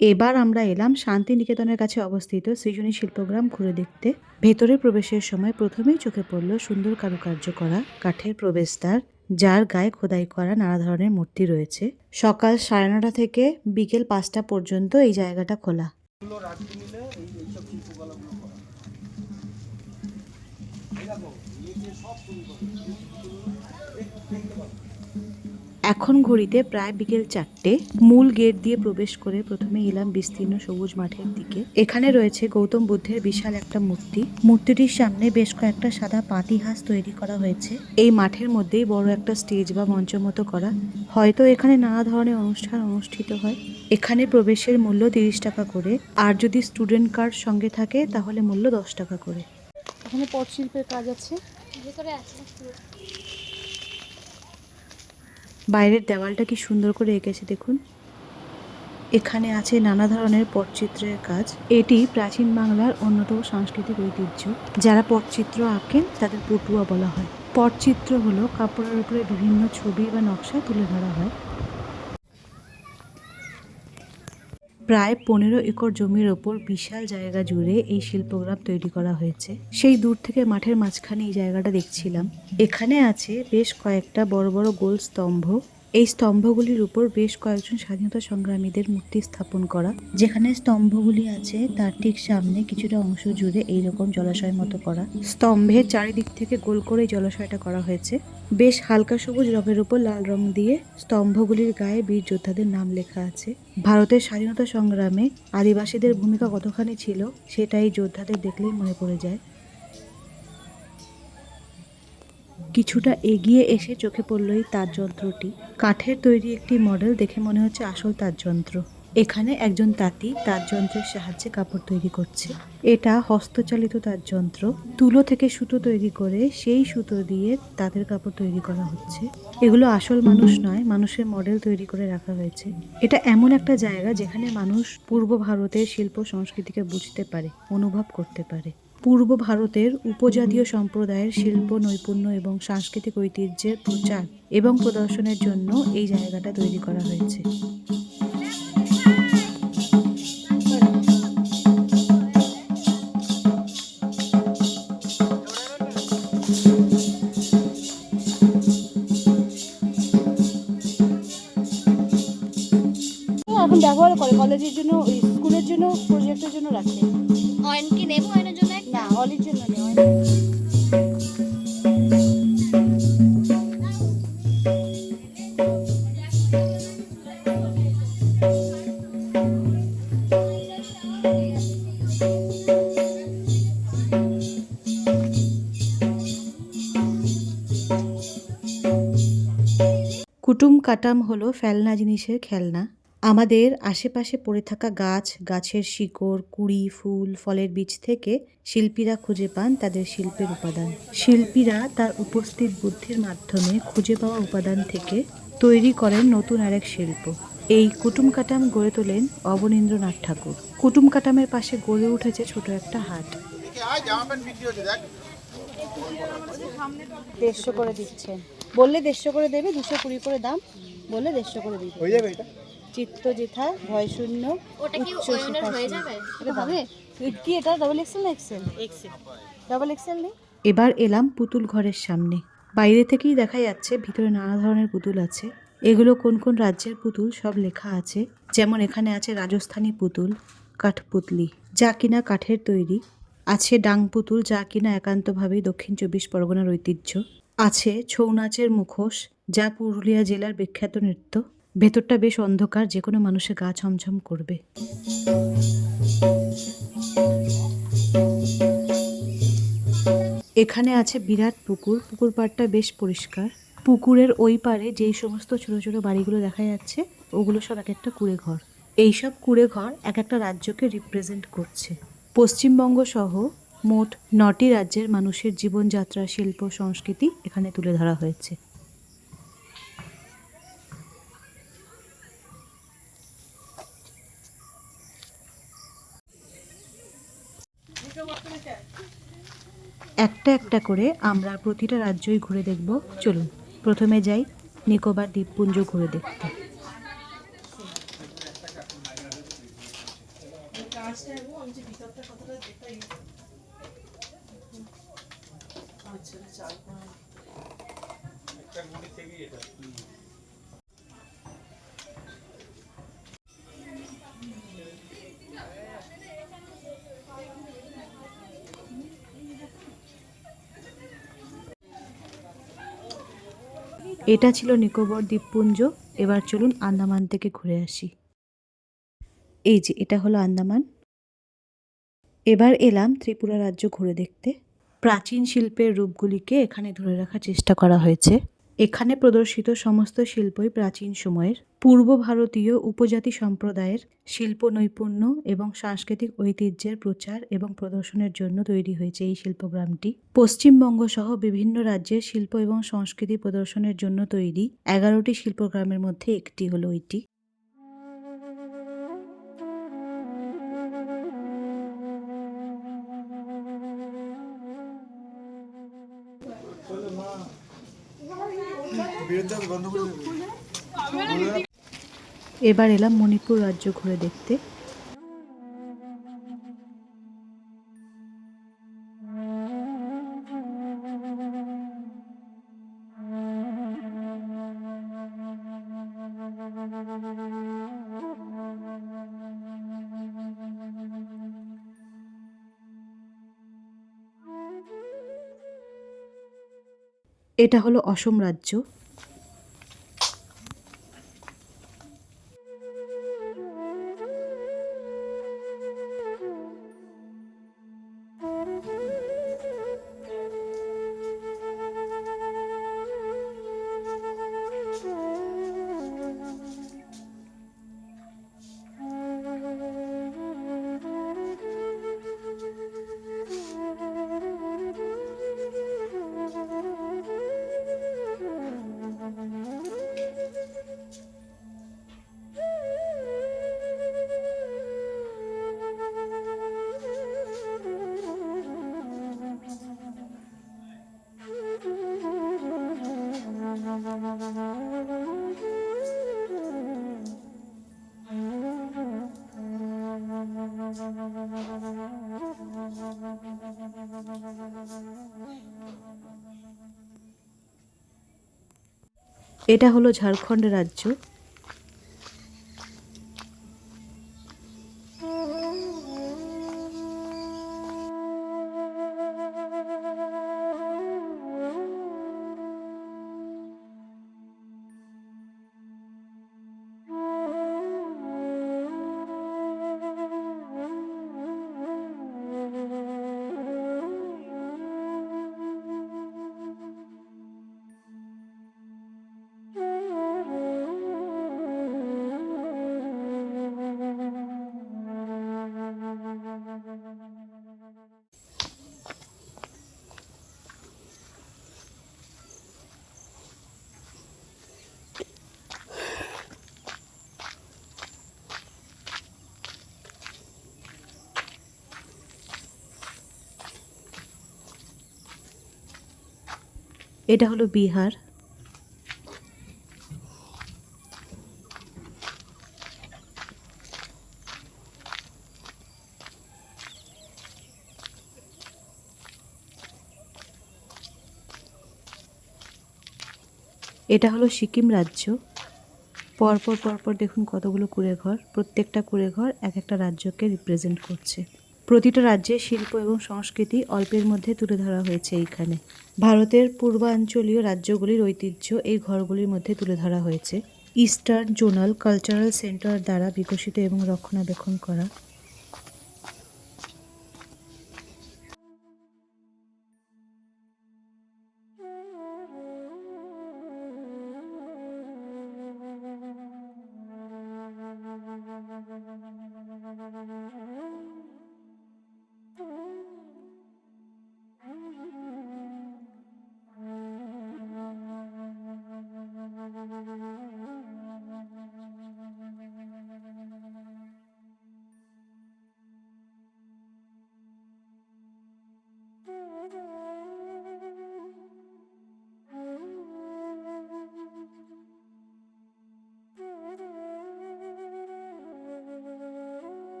এবার আমরা এলাম শান্তিনিকেতনের কাছে অবস্থিত সৃজনী শিল্পগ্রাম ঘুরে দেখতে। ভেতরে প্রবেশের সময় প্রথমেই চোখে পড়ল সুন্দর কারুকার্য করা কাঠের প্রবেশদ্বার, যার গায়ে খোদাই করা নানা ধরনের মূর্তি রয়েছে। সকাল সাড়ে নটা থেকে বিকেল পাঁচটা পর্যন্ত এই জায়গাটা খোলা। এগুলো এখন ঘড়িতে প্রায় বিকেল চারটে মূল গেট দিয়ে প্রবেশ করে প্রথমে এলাম বিস্তীর্ণ সবুজ মাঠের দিকে। এখানে রয়েছে গৌতম বুদ্ধের বিশাল একটা মূর্তি। মূর্তিটির সামনে বেশ কয়েকটা সাদা পাতিহাঁস তৈরি করা হয়েছে। এই মাঠের মধ্যেই বড় একটা স্টেজ বা মঞ্চ মতো করা। হয়তো এখানে নানা ধরনের অনুষ্ঠান অনুষ্ঠিত হয়। এখানে প্রবেশের মূল্য তিরিশ টাকা করে। আর যদি স্টুডেন্ট কার্ড সঙ্গে থাকে তাহলে মূল্য দশ টাকা করে। এখানে পটশিল্পের কাজ আছে? ভেতরে আছে। বাইরের দেওয়ালটা কি সুন্দর করে এঁকেছে দেখুন। এখানে আছে নানা ধরনের পটচিত্রের কাজ। এটি প্রাচীন বাংলার অন্যতম সাংস্কৃতিক ঐতিহ্য। যারা পটচিত্র আঁকেন, তাদের পটুয়া বলা হয়। পটচিত্র হলো কাপড়ের উপরে বিভিন্ন ছবি বা নকশা তুলে ধরা হয়। প্রায় পনেরো একর জমির ওপর বিশাল জায়গা জুড়ে এই শিল্পগ্রাম তৈরি করা হয়েছে। সেই দূর থেকে মাঠের মাঝখানে এই জায়গাটা দেখছিলাম। এখানে আছে বেশ কয়েকটা বড় বড় গোল স্তম্ভ। এই স্তম্ভগুলির উপর বেশ কয়েকজন স্বাধীনতা সংগ্রামীদের মূর্তি স্থাপন করা। যেখানে স্তম্ভগুলি আছে, তার ঠিক সামনে কিছুটা অংশ জুড়ে এইরকম জলাশয় মতো করা। স্তম্ভের চারিদিক থেকে গোল করে জলাশয়টা করা হয়েছে। বেশ হালকা সবুজ রঙের উপর লাল রং দিয়ে স্তম্ভগুলির গায়ে বীর যোদ্ধাদের নাম লেখা আছে। ভারতের স্বাধীনতা সংগ্রামে আদিবাসীদের ভূমিকা কতখানি ছিল, সেটা এই যোদ্ধাদের দেখলেই মনে পড়ে যায়। কিছুটা এগিয়ে এসে চোখে পড়ল এই তারযন্ত্রটি কাঠের তৈরি একটি মডেল দেখে মনে হচ্ছে আসল তারযন্ত্র এখানে একজন তাঁতি তারযন্ত্রের সাহায্যে কাপড় তৈরি করছে। এটা হস্তচালিত তারযন্ত্র তুলো থেকে সুতো তৈরি করে সেই সুতো দিয়ে তাঁতের কাপড় তৈরি করা হচ্ছে। এগুলো আসল মানুষ নয়, মানুষের মডেল তৈরি করে রাখা হয়েছে। এটা এমন একটা জায়গা যেখানে মানুষ পূর্ব ভারতের শিল্প সংস্কৃতিকে বুঝতে পারে, অনুভব করতে পারে। পূর্ব ভারতের উপজাতীয় সম্প্রদায়ের শিল্প নৈপুণ্য এবং সাংস্কৃতিক ঐতিহ্যের প্রচার এবং প্রদর্শনের জন্য এই জায়গাটা তৈরি করা হয়েছে। এখন ব্যবহার করে কলেজের জন্য স্কুলের জন্য প্রজেক্টের জন্য রাখে। অয়েন কি নেব অয়েনের জন্য কুটুম কাটাম হলো ফেলনা জিনিসের খেলনা। আমাদের আশেপাশে পড়ে থাকা গাছ গাছের শিকড় কুড়ি ফুল ফলের বীজ থেকে শিল্পীরা খুঁজে পান তাদের শিল্পের উপাদান। শিল্পীরা তার উপস্থিত বুদ্ধির মাধ্যমে খুঁজে পাওয়া উপাদান থেকে তৈরি করেন নতুন আরেক শিল্প। এই কুটুম কাটাম গড়ে তোলেন অবনীন্দ্রনাথ ঠাকুর। কুটুম কাটামের পাশে গড়ে উঠেছে ছোট একটা হাট। দেড়শো করে দিচ্ছেন বললে দেড়শো করে দেবে দুশো কুড়ি করে দাম। বললে দেড়শো করে দিবে। হয়ে যাবে এটা? চিত্ত ভয় শূন্য ওটা কি উচ্চ হয়ে যাবে? এটা হবে? কি এটা? ডাবল এক্সেল না এক্সেল এক্সেল ডাবল এক্সেল নেই? এবার এলাম পুতুল ঘরের সামনে। বাইরে থেকেই দেখা যাচ্ছে ভিতরে নানা ধরনের পুতুল আছে। এগুলো কোন কোন রাজ্যের পুতুল সব লেখা আছে। যেমন এখানে আছে রাজস্থানী পুতুল কাঠপুতলি যা কিনা কাঠের তৈরি। আছে ডাং পুতুল যা কিনা একান্তভাবেই দক্ষিণ চব্বিশ পরগনার ঐতিহ্য। আছে ছৌ নাচের মুখোশ যা পুরুলিয়া জেলার বিখ্যাত নৃত্য। ভেতরটা বেশ অন্ধকার যে কোনো মানুষের গা ছমছম করবে। এখানে আছে বিরাট পুকুর। পুকুর পাড়টা বেশ পরিষ্কার। পুকুরের ওই পারে যেই সমস্ত ছোট ছোট বাড়িগুলো দেখা যাচ্ছে, ওগুলো সব এক একটা কুড়ে ঘর। এইসব কুড়ে ঘর এক একটা রাজ্যকে রিপ্রেজেন্ট করছে। পশ্চিমবঙ্গ সহ মোট নটি রাজ্যের মানুষের জীবনযাত্রা, শিল্প, সংস্কৃতি এখানে তুলে ধরা হয়েছে। একটা একটা করে আমরা প্রতিটা রাজ্যই ঘুরে দেখব। চলুন, প্রথমে যাই নিকোবর দ্বীপপুঞ্জ ঘুরে দেখতে। আচ্ছা এটা ছিল নিকোবর দ্বীপপুঞ্জ। এবার চলুন আন্দামান থেকে ঘুরে আসি। এই যে, এটা হলো আন্দামান। এবার এলাম ত্রিপুরা রাজ্য ঘুরে দেখতে। প্রাচীন শিল্পের রূপগুলিকে এখানে ধরে রাখার চেষ্টা করা হয়েছে। এখানে প্রদর্শিত সমস্ত শিল্পই প্রাচীন সময়ের পূর্ব ভারতীয় উপজাতি সম্প্রদায়ের শিল্প নৈপুণ্য এবং সাংস্কৃতিক ঐতিহ্যের প্রচার এবং প্রদর্শনের জন্য তৈরি হয়েছে এই শিল্পগ্রামটি। পশ্চিমবঙ্গ সহ বিভিন্ন রাজ্যের শিল্প এবং সংস্কৃতি প্রদর্শনের জন্য তৈরি এগারোটি শিল্পগ্রামের মধ্যে একটি হলো এটি। এবার এলাম মণিপুর রাজ্য ঘুরে দেখতে। এটা হলো অসম রাজ্য। এটা হলো ঝাড়খণ্ড রাজ্য। এটা হলো বিহার। এটা হলো সিকিম রাজ্য। পরপর পরপর দেখুন কতগুলো কুড়ে ঘর প্রত্যেকটা কুড়ে ঘর এক একটা রাজ্যকে রিপ্রেজেন্ট করছে। প্রতিটা রাজ্যের শিল্প এবং সংস্কৃতি অল্পের মধ্যে তুলে ধরা হয়েছে এইখানে। ভারতের পূর্বাঞ্চলীয় রাজ্যগুলির ঐতিহ্য এই ঘরগুলির মধ্যে তুলে ধরা হয়েছে। ইস্টার্ন জোনাল কালচারাল সেন্টার দ্বারা বিকশিত এবং রক্ষণাবেক্ষণ করা।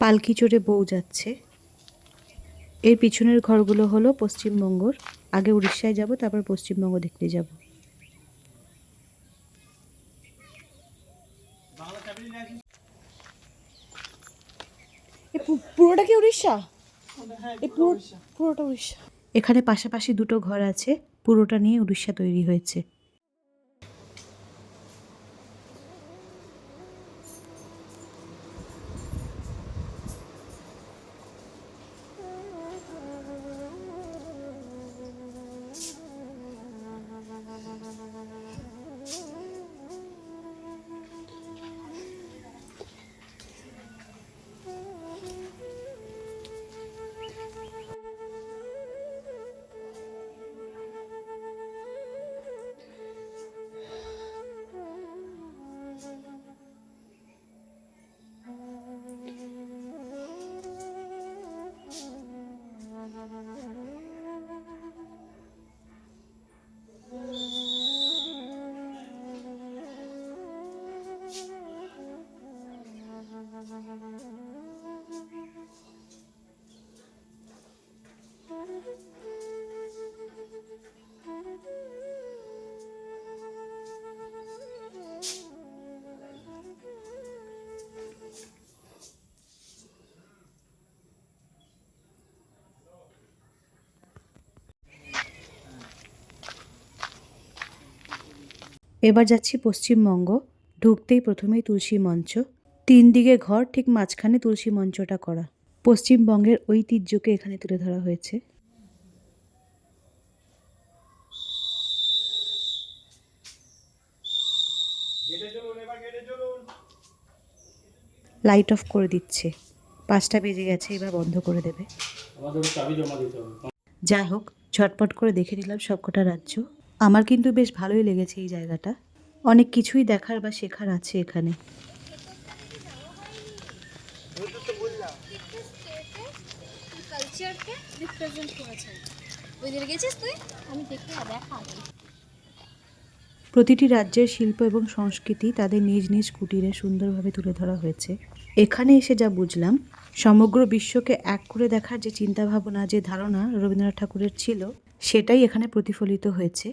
পালকি চড়ে বউ যাচ্ছে। এর পিছনের ঘরগুলো হলো পশ্চিমবঙ্গর। আগে উড়িষ্যায় যাব তারপর পশ্চিমবঙ্গ দেখতে যাব। পুরোটা কি উড়িষ্যা? পুরোটা উড়িষ্যা। এখানে পাশাপাশি দুটো ঘর আছে। পুরোটা নিয়ে উড়িষ্যা তৈরি হয়েছে। এবার যাচ্ছি পশ্চিমবঙ্গ। ঢুকতেই প্রথমেই তুলসী মঞ্চ। তিন দিকে ঘর, ঠিক মাঝখানে তুলসী মঞ্চটা করা। পশ্চিমবঙ্গের ঐতিহ্যকে এখানে তুলে ধরা হয়েছে। লাইট অফ করে দিচ্ছে। পাঁচটা বেজে গেছে এবার বন্ধ করে দেবে। যাই হোক ঝটপট করে দেখে নিলাম সবকটা রাজ্য। আমার কিন্তু বেশ ভালোই লেগেছে এই জায়গাটা। অনেক কিছুই দেখার বা শেখার আছে এখানে। কালচারকে রিপ্রেজেন্ট করেছে ওই গেছিস তুই আমি দেখি দেখা প্রতিটি রাজ্যের শিল্প এবং সংস্কৃতি তাদের নিজ নিজ কুটিরে সুন্দরভাবে তুলে ধরা হয়েছে। এখানে এসে যা বুঝলাম সমগ্র বিশ্বকে এক করে দেখার যে চিন্তাভাবনা যে ধারণা রবীন্দ্রনাথ ঠাকুরের ছিল সেটাই এখানে প্রতিফলিত হয়েছে।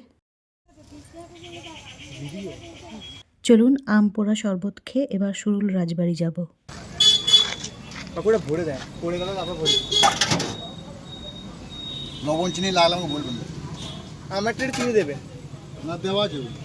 চলুন আম পোড়া শরবত খেয়ে এবার সুরুল রাজবাড়ি যাব। ভরে দেয়। পড়ে গেল তারপর ভরে লবণ চিনি লাগলে আমাকে বলবেন চিনি দেবে। না দেওয়া যাবে